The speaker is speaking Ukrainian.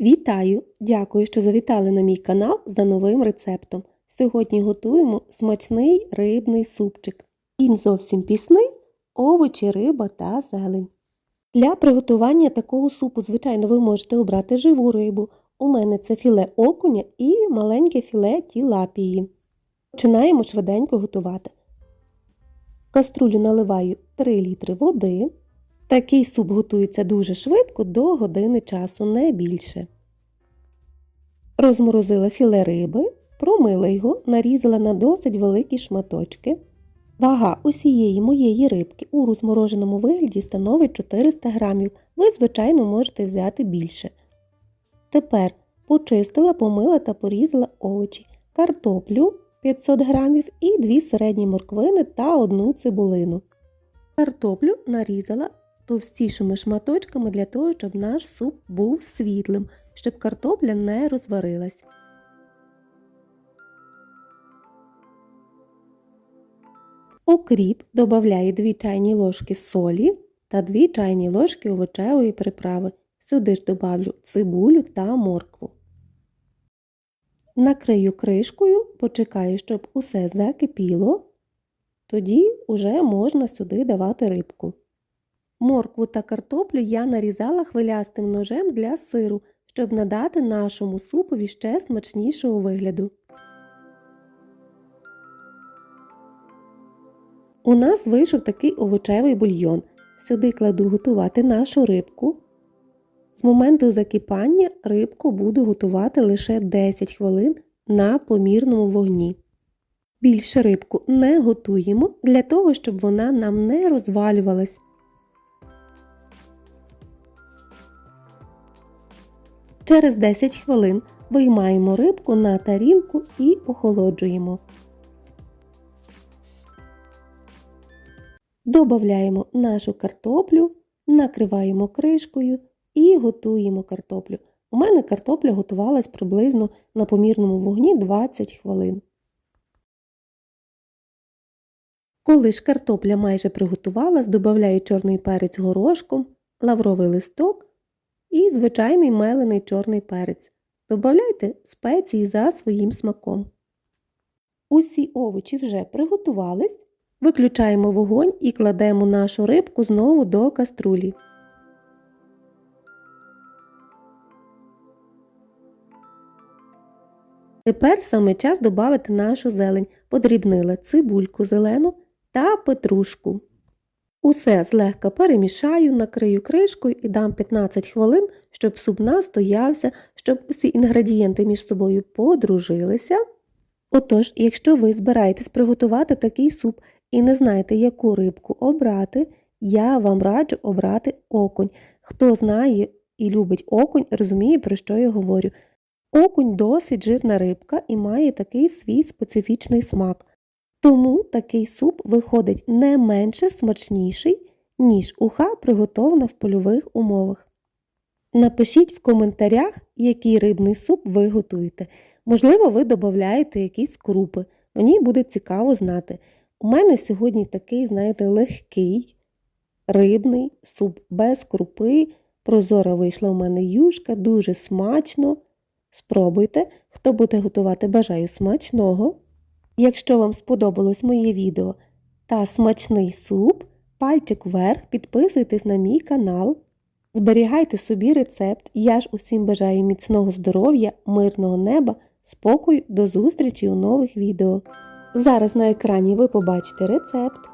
Вітаю! Дякую, що завітали на мій канал за новим рецептом. Сьогодні готуємо смачний рибний супчик. Він зовсім пісний, овочі, риба та зелень. Для приготування такого супу, звичайно, ви можете обрати живу рибу. У мене це філе окуня і маленьке філе тілапії. Починаємо швиденько готувати. В каструлю наливаю 3 літри води. Такий суп готується дуже швидко, до години часу, не більше. Розморозила філе риби, промила його, нарізала на досить великі шматочки. Вага усієї моєї рибки у розмороженому вигляді становить 400 грамів. Ви, звичайно, можете взяти більше. Тепер почистила, помила та порізала овочі, картоплю 500 грамів і 2 середні морквини та одну цибулину. Картоплю нарізала товстішими шматочками для того, щоб наш суп був світлим, щоб картопля не розварилась. Окріп додаю 2 чайні ложки солі та 2 чайні ложки овочевої приправи. Сюди ж добавлю цибулю та моркву. Накрию кришкою, почекаю, щоб усе закипіло. Тоді вже можна сюди давати рибку. Моркву та картоплю я нарізала хвилястим ножем для сиру, щоб надати нашому супові ще смачнішого вигляду. У нас вийшов такий овочевий бульйон. Сюди кладу готувати нашу рибку. З моменту закипання рибку буду готувати лише 10 хвилин на помірному вогні. Більше рибку не готуємо для того, щоб вона нам не розвалювалась. Через 10 хвилин виймаємо рибку на тарілку і охолоджуємо. Добавляємо нашу картоплю, накриваємо кришкою і готуємо картоплю. У мене картопля готувалась приблизно на помірному вогні 20 хвилин. Коли ж картопля майже приготувалась, додаю чорний перець горошком, лавровий листок і звичайний мелений чорний перець. Добавляйте спеції за своїм смаком. Усі овочі вже приготувались. Виключаємо вогонь і кладемо нашу рибку знову до каструлі. Тепер саме час додати нашу зелень. Подрібнила цибульку зелену та петрушку. Усе злегка перемішаю, накрию кришкою і дам 15 хвилин, щоб суп настоявся, щоб усі інгредієнти між собою подружилися. Отож, якщо ви збираєтесь приготувати такий суп і не знаєте, яку рибку обрати, я вам раджу обрати окунь. Хто знає і любить окунь, розуміє, про що я говорю. Окунь досить жирна рибка і має такий свій специфічний смак. Тому такий суп виходить не менше смачніший, ніж уха приготована в польових умовах. Напишіть в коментарях, який рибний суп ви готуєте. Можливо, ви додаєте якісь крупи. Мені буде цікаво знати. У мене сьогодні такий, знаєте, легкий рибний суп без крупи. Прозора вийшла у мене юшка, дуже смачно. Спробуйте, хто буде готувати, бажаю смачного. Якщо вам сподобалось моє відео та смачний суп, пальчик вверх, підписуйтесь на мій канал. Зберігайте собі рецепт. Я ж усім бажаю міцного здоров'я, мирного неба, спокою, до зустрічі у нових відео. Зараз на екрані ви побачите рецепт.